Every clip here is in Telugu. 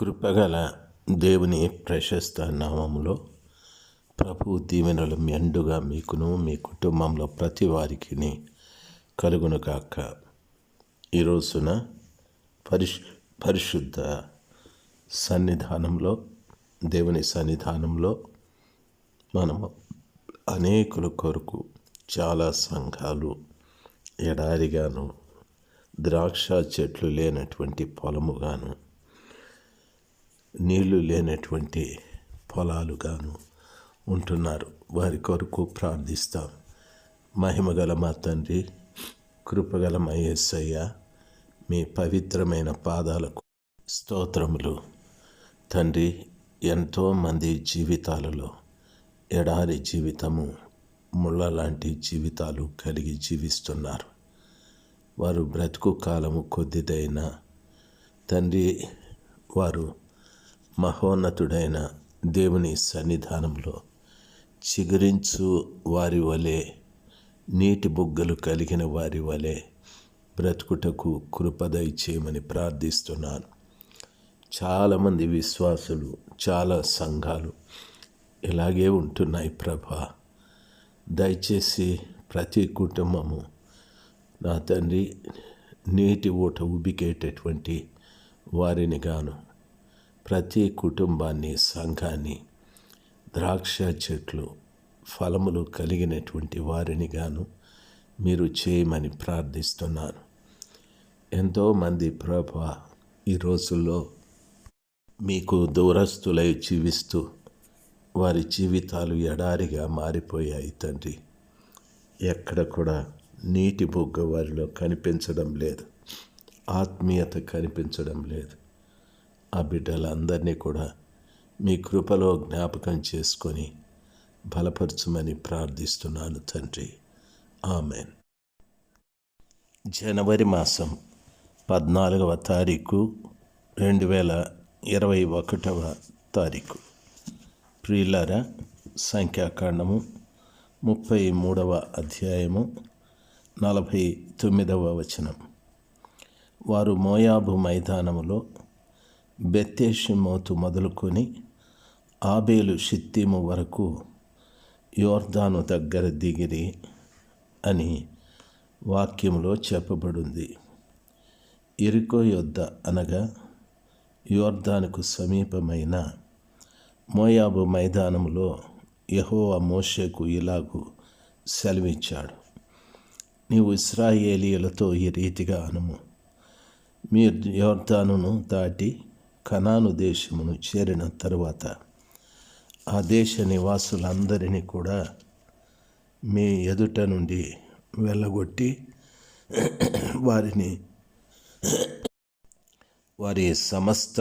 కృపగల దేవుని ప్రశస్త నామములో ప్రభు దీవెనలు మెండుగా మీకును మీ కుటుంబంలో ప్రతి వారికి కలుగును కాక ఈ రోజున పరిశు పరిశుద్ధ సన్నిధానంలో దేవుని సన్నిధానంలో మనము అనేకుల కొరకు చాలా సంఘాలు ఎడారిగాను ద్రాక్ష చెట్లు లేనటువంటి పొలముగాను నీళ్ళు లేనటువంటి పొలాలుగాను ఉంటున్నారు. వారి కొరకు ప్రార్థిస్తాం. మహిమగల మా తండ్రి కృపగల మా యేసయ్య మీ పవిత్రమైన పాదాలకు స్తోత్రములు. తండ్రి ఎంతోమంది జీవితాలలో ఎడారి జీవితము ముళ్ళ లాంటి జీవితాలు కలిగి జీవిస్తున్నారు. వారు బ్రతుకు కాలము కొద్దిదైనా తండ్రి వారు మహోన్నతుడైన దేవుని సన్నిధానంలో చిగురించు వారి వలె నీటి బుగ్గలు కలిగిన వారి వలె బ్రతుకుటకు కృపదయ చేయమని ప్రార్థిస్తున్నాను. చాలామంది విశ్వాసులు చాలా సంఘాలు ఇలాగే ఉంటున్నాయి ప్రభా. దయచేసి ప్రతి కుటుంబము నా తండ్రి నీటి ఊట ఉబికేటటువంటి వారిని గాను ప్రతి కుటుంబాన్ని సంఘాన్ని ద్రాక్ష చెట్లు ఫలములు కలిగినటువంటి వారిని గాను మీరు చేయమని ప్రార్థిస్తున్నాను. ఎంతోమంది ప్రభ ఈ రోజుల్లో మీకు దూరస్తులై జీవిస్తూ వారి జీవితాలు ఎడారిగా మారిపోయాయి తండ్రి. ఎక్కడ కూడా నీటి బొగ్గ వారిలో కనిపించడం లేదు. ఆత్మీయత కనిపించడం లేదు. ఆ బిడ్డలందరినీ కూడా మీ కృపలో జ్ఞాపకం చేసుకొని బలపరచమని ప్రార్థిస్తున్నాను తండ్రి. ఆమెన్. జనవరి మాసం పద్నాలుగవ తారీఖు రెండు వేల ఇరవై ఒకటవ తారీఖు. ప్రియులార సంఖ్యాకాండము ముప్పై మూడవ అధ్యాయము నలభై తొమ్మిదవ వచనం. వారు మోయాబు మైదానములో బెత్తేషిమోతు మొదలుకొని ఆబేలు షిత్తీము వరకు యోర్దాను దగ్గర దిగిరి అని వాక్యంలో చెప్పబడింది. ఇరుకో యొద్ద అనగా యోర్దానుకు సమీపమైన మోయాబు మైదానంలో యహోవా మోషేకు ఇలాగు సెలవిచ్చాడు. నీవు ఇస్రాయేలీలతో ఈ రీతిగా అనుము. మీరు యోర్దానును దాటి కనాను దేశమును చేరిన తరువాత ఆ దేశ నివాసులందరినీ కూడా మీ ఎదుట నుండి వెళ్ళగొట్టి వారిని వారి సమస్త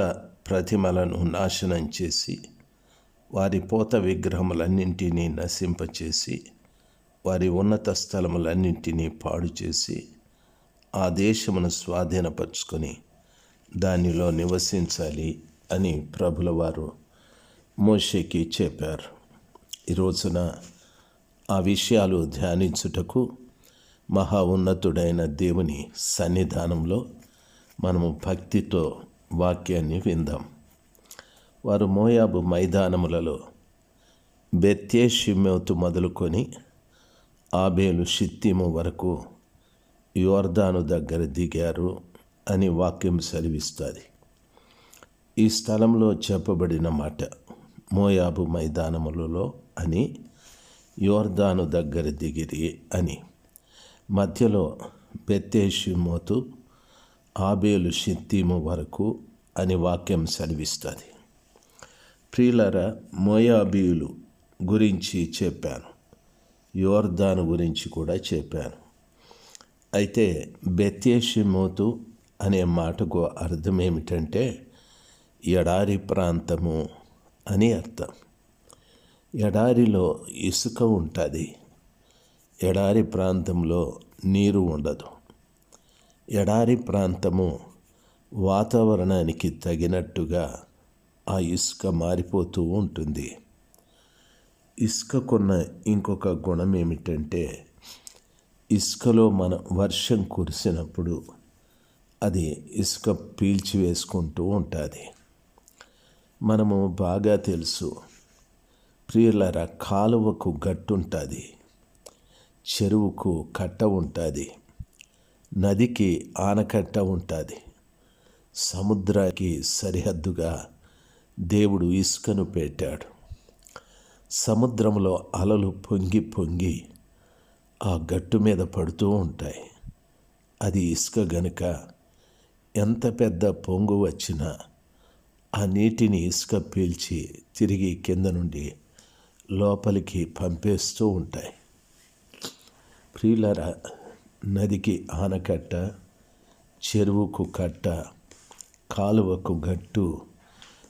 ప్రతిమలను నాశనం చేసి వారి పోత విగ్రహములన్నింటినీ నశింపచేసి వారి ఉన్నత స్థలములన్నింటినీ పాడు చేసి ఆ దేశమును స్వాధీనపరుచుకొని దానిలో నివసించాలి అని ప్రభుల వారు మోషేకి చెప్పారు. ఈ రోజున ఆ విషయాలు ధ్యానించుటకు మహా ఉన్నతుడైన దేవుని సన్నిధానంలో మనము భక్తితో వాక్యాన్ని విందాం. వారు మోయాబు మైదానములలో బెత్యేషిమ్యోతు మొదలుకొని ఆబేలు షిత్తిము వరకు యోర్దాను దగ్గర దిగారు. అని వాక్యం సెలవిస్తుంది. ఈ స్థలంలో చెప్పబడిన మాట మోయాబు మైదానములలో అని యోర్దాను దగ్గర దిగిరి అని. మధ్యలో బెత్తేషిమోతు ఆబేలు షిత్తీము వరకు అని వాక్యం సెలవిస్తుంది. ప్రియులర మోయాబీయులు గురించి చెప్పాను. యోర్దాను గురించి కూడా చెప్పాను. అయితే బెత్యేషిమోతు అనే మాటకు అర్థం ఏమిటంటే ఎడారి ప్రాంతము అని అర్థం. ఎడారిలో ఇసుక ఉంటుంది. ఎడారి ప్రాంతంలో నీరు ఉండదు. ఎడారి ప్రాంతము వాతావరణానికి తగినట్టుగా ఆ ఇసుక మారిపోతూ ఉంటుంది. ఇసుకకున్న ఇంకొక గుణం ఏమిటంటే ఇసుకలో మన వర్షం కురిసినప్పుడు అది ఇసుక పీల్చి వేసుకుంటూ ఉంటుంది. మనము బాగా తెలుసు ప్రియులర కాలువకు గట్టుంటుంది చెరువుకు కట్ట ఉంటుంది నదికి ఆనకట్ట ఉంటుంది. సముద్రానికి సరిహద్దుగా దేవుడు ఇసుకను పెట్టాడు. సముద్రంలో అలలు పొంగి పొంగి ఆ గట్టు మీద పడుతూ ఉంటాయి. అది ఇసుక గనుక ఎంత పెద్ద పొంగు వచ్చినా ఆ నీటిని ఇసుక పీల్చి తిరిగి కింద నుండి లోపలికి పంపేస్తూ ఉంటాయి. ప్రియులరా నదికి ఆనకట్ట చెరువుకు కట్ట కాలువకు గట్టు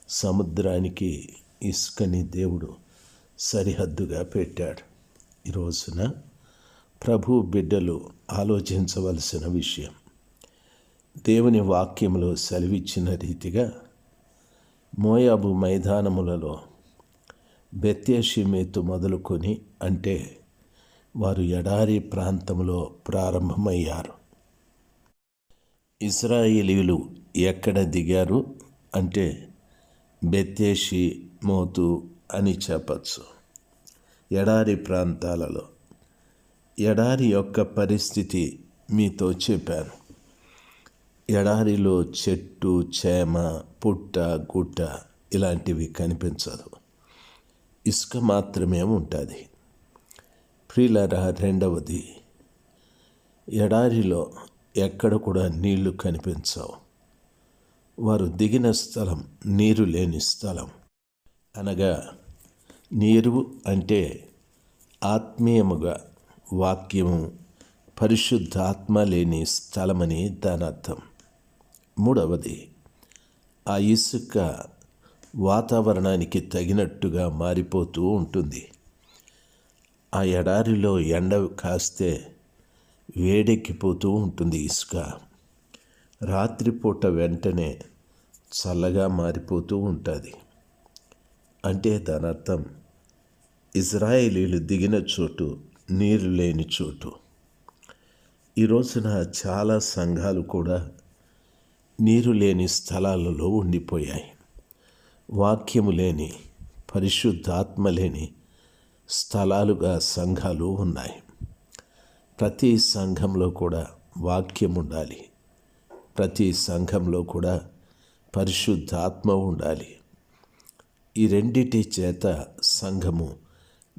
సముద్రానికి ఇసుకని దేవుడు సరిహద్దుగా పెట్టాడు. ఈ రోజున ప్రభు బిడ్డలు ఆలోచించవలసిన విషయం దేవుని వాక్యంలో సెలవిచ్చిన రీతిగా మోయాబు మైదానములలో బెత్యషిమేతు మొదలుకొని అంటే వారు ఎడారి ప్రాంతంలో ప్రారంభమయ్యారు. ఇస్రాయేలీలు ఎక్కడ దిగారు అంటే బెత్తేషి మోతు అని చెప్పచ్చు. ఎడారి ప్రాంతాలలో. ఎడారి యొక్క పరిస్థితి మీతో చెప్పాను. ఎడారిలో చెట్టు చేమ పుట్ట గుట్ట ఇలాంటివి కనిపించదు. ఇసుక మాత్రమే ఉంటుంది. ప్రియులరా రెండవది ఎడారిలో ఎక్కడ కూడా నీళ్ళు కనిపించవు. వారు దిగిన స్థలం నీరు లేని స్థలం. అనగా నీరు అంటే ఆత్మీయముగా వాక్యము పరిశుద్ధాత్మ లేని స్థలమని దాని అర్థం మూడవది ఆ ఇసుక వాతావరణానికి తగినట్టుగా మారిపోతూ ఉంటుంది. ఆ ఎడారిలో ఎండ కాస్తే వేడెక్కిపోతూ ఉంటుంది ఇసుక. రాత్రిపూట వెంటనే చల్లగా మారిపోతూ ఉంటుంది. అంటే దాని అర్థం ఇజ్రాయేలీలు దిగిన చోటు నీరు లేని చోటు. ఈ రోజున చాలా సంఘాలు కూడా నీరు లేని స్థలాలలో ఉండిపోయాయి. వాక్యము లేని పరిశుద్ధాత్మ లేని స్థలాలుగా సంఘాలు ఉన్నాయి. ప్రతి సంఘంలో కూడా వాక్యం ఉండాలి. ప్రతి సంఘంలో కూడా పరిశుద్ధాత్మ ఉండాలి. ఈ రెండిటి చేత సంఘము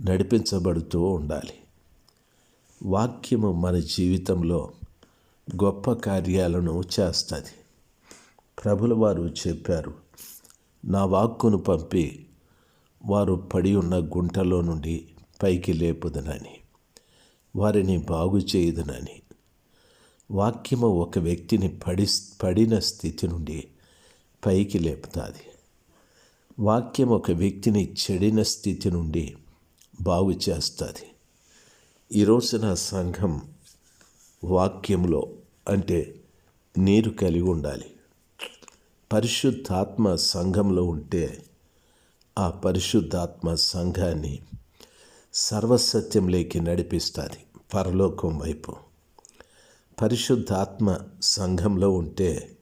నడిపించబడుతూ ఉండాలి. వాక్యము మన జీవితంలో గొప్ప కార్యాలను చేస్తుంది. ప్రభుల వారు చెప్పారు నా వాక్కును పంపి వారు పడి ఉన్న గుంటలో నుండి పైకి లేపుదనని వారిని బాగు చేయుదనని. వాక్యము ఒక వ్యక్తిని పడి పడిన స్థితి నుండి పైకి లేపుతుంది. వాక్యం ఒక వ్యక్తిని చెడిన స్థితి నుండి బాగు చేస్తుంది. ఈరోజు నా సంఘం వాక్యంలో అంటే నీరు కలిగి ఉండాలి. పరిశుద్ధాత్మ సంఘంలో ఉంటే ఆ పరిశుద్ధాత్మ సంఘాన్ని సర్వసత్యంలోకి నడిపిస్తుంది పరలోకం వైపు. పరిశుద్ధాత్మ సంఘంలో ఉంటే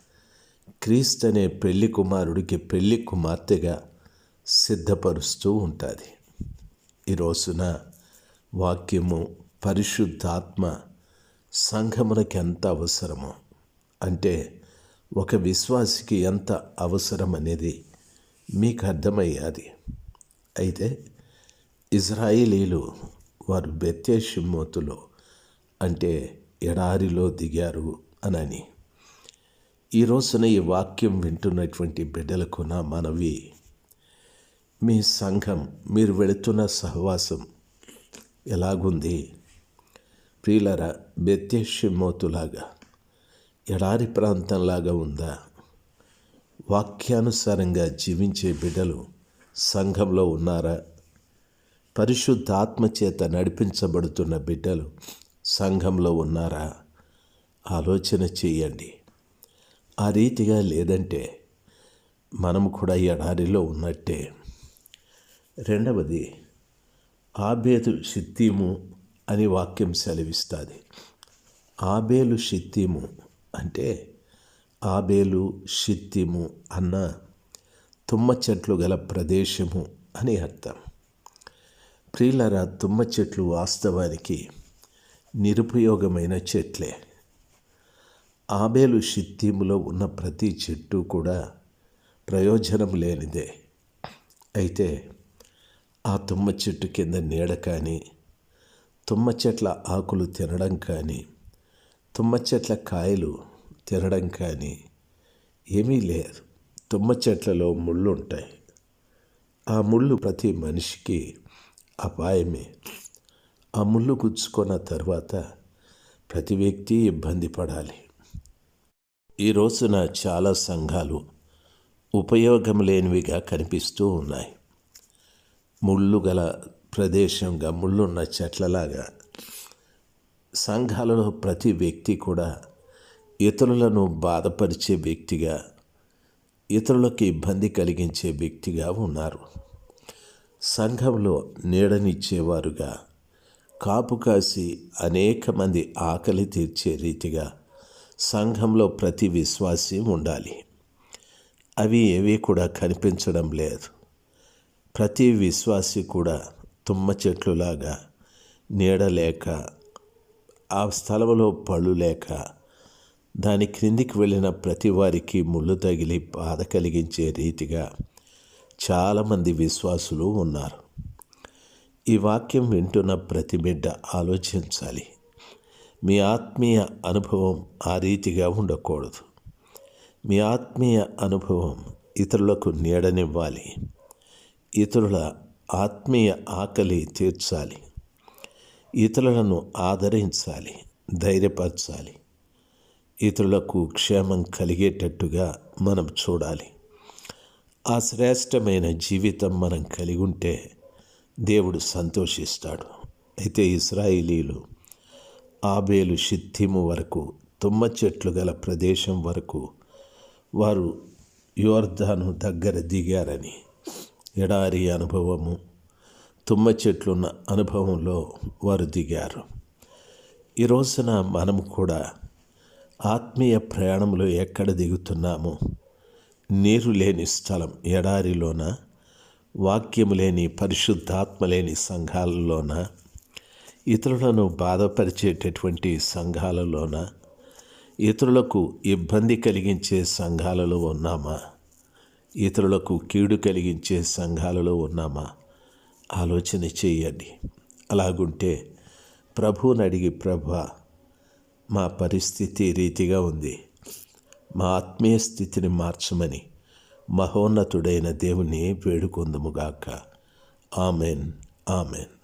క్రీస్తు అనే పెళ్ళి కుమారుడికి పెళ్ళి కుమార్తెగా సిద్ధపరుస్తూ ఉంటుంది. ఈ రోజున వాక్యము పరిశుద్ధాత్మ సంఘమునకి ఎంత అవసరమో అంటే ఒక విశ్వాసికి ఎంత అవసరం అనేది మీకు అర్థమయ్యాది. అయితే ఇజ్రాయిలీలు వారు బెత్యేషిమ్మోతులో అంటే ఎడారిలో దిగారు అనని. ఈ రోజున ఈ వాక్యం వింటున్నటువంటి బిడ్డలకు నా మనవి మీ సంఘం మీరు వెళుతున్న సహవాసం ఎలాగుంది? ప్రియులరా బెత్యేషిమ్మోతులాగా ఎడారి ప్రాంతంలాగా ఉందా? వాక్యానుసారంగా జీవించే బిడ్డలు సంఘంలో ఉన్నారా? పరిశుద్ధాత్మ చేత నడిపించబడుతున్న బిడ్డలు సంఘంలో ఉన్నారా? ఆలోచన చేయండి. ఆ రీతిగా లేదంటే మనము కూడా ఎడారిలో ఉన్నట్టే. రెండవది ఆబేదు షిత్తీము అని వాక్యం సెలవిస్తుంది. ఆబేలు షిత్తీము అంటే ఆబేలు షిత్తిము అన్న తుమ్మ చెట్లు గల ప్రదేశము అని అర్థం. ప్రియులరా తుమ్మ చెట్లు వాస్తవానికి నిరుపయోగమైన చెట్లే. ఆబేలు షిత్తిములో ఉన్న ప్రతి చెట్టు కూడా ప్రయోజనం లేనిదే. అయితే ఆ తుమ్మ చెట్టు కింద నీడ కానీ తుమ్మ చెట్ల ఆకులు తినడం కానీ తుమ్మ చెట్ల కాయలు తినడం కానీ ఏమీ లేదు. తుమ్మ చెట్లలో ముళ్ళు ఉంటాయి ఆ ముళ్ళు ప్రతి మనిషికి అపాయమే. ఆ ముళ్ళు గుచ్చుకున్న తర్వాత ప్రతి వ్యక్తి ఇబ్బంది పడాలి. ఈ రోజున చాలా సంఘాలు ఉపయోగం లేనివిగా కనిపిస్తూ ఉన్నాయి. ముళ్ళు గల ప్రదేశంగా ముళ్ళున్న చెట్లలాగా సంఘాలలో ప్రతి వ్యక్తి కూడా ఇతరులను బాధపరిచే వ్యక్తిగా ఇతరులకు ఇబ్బంది కలిగించే వ్యక్తిగా ఉన్నారు. సంఘంలో నీడనిచ్చేవారుగా కాపు కాసి అనేక మంది ఆకలి తీర్చే రీతిగా సంఘంలో ప్రతి విశ్వాసి ఉండాలి. అవి ఏవి కూడా కనిపించడం లేదు. ప్రతి విశ్వాసి కూడా తుమ్మ చెట్లులాగా నీడ లేక ఆ స్థలంలో పళ్ళు లేక దాని క్రిందికి వెళ్ళిన ప్రతి వారికి ముళ్ళు తగిలి బాధ కలిగించే రీతిగా చాలామంది విశ్వాసులు ఉన్నారు. ఈ వాక్యం వింటున్న ప్రతి బిడ్డ ఆలోచించాలి. మీ ఆత్మీయ అనుభవం ఆ రీతిగా ఉండకూడదు. మీ ఆత్మీయ అనుభవం ఇతరులకు నీడనివ్వాలి. ఇతరుల ఆత్మీయ ఆకలి తీర్చాలి. ఇతరులను ఆదరించాలి. ధైర్యపరచాలి. ఇతరులకు క్షేమం కలిగేటట్టుగా మనం చూడాలి. ఆ శ్రేష్టమైన జీవితం మనం కలిగి ఉంటే దేవుడు సంతోషిస్తాడు. అయితే ఇస్రాయిలీలు ఆబేలు షిత్తిము వరకు తుమ్మ చెట్లు గల ప్రదేశం వరకు వారు యోర్ధాను దగ్గర దిగారని ఎడారి అనుభవము తుమ్మ చెట్లున్న అనుభవంలో వారు దిగారు. ఈ రోజున మనము కూడా ఆత్మీయ ప్రయాణంలో ఎక్కడ దిగుతున్నామో? నీరు లేని స్థలం ఎడారిలోన? వాక్యము లేని పరిశుద్ధాత్మ లేని సంఘాలలోన? ఇతరులను బాధపరిచేటటువంటి సంఘాలలోన? ఇతరులకు ఇబ్బంది కలిగించే సంఘాలలో ఉన్నామా? ఇతరులకు కీడు కలిగించే సంఘాలలో ఉన్నామా? ఆలోచన చేయండి. అలాగుంటే ప్రభువుని అడిగి ప్రభా మా పరిస్థితి రీతిగా ఉంది. మా ఆత్మీయ స్థితిని మార్చమని మహోన్నతుడైన దేవుని వేడుకొందుముగాక ఆమెన్. ఆమెన్.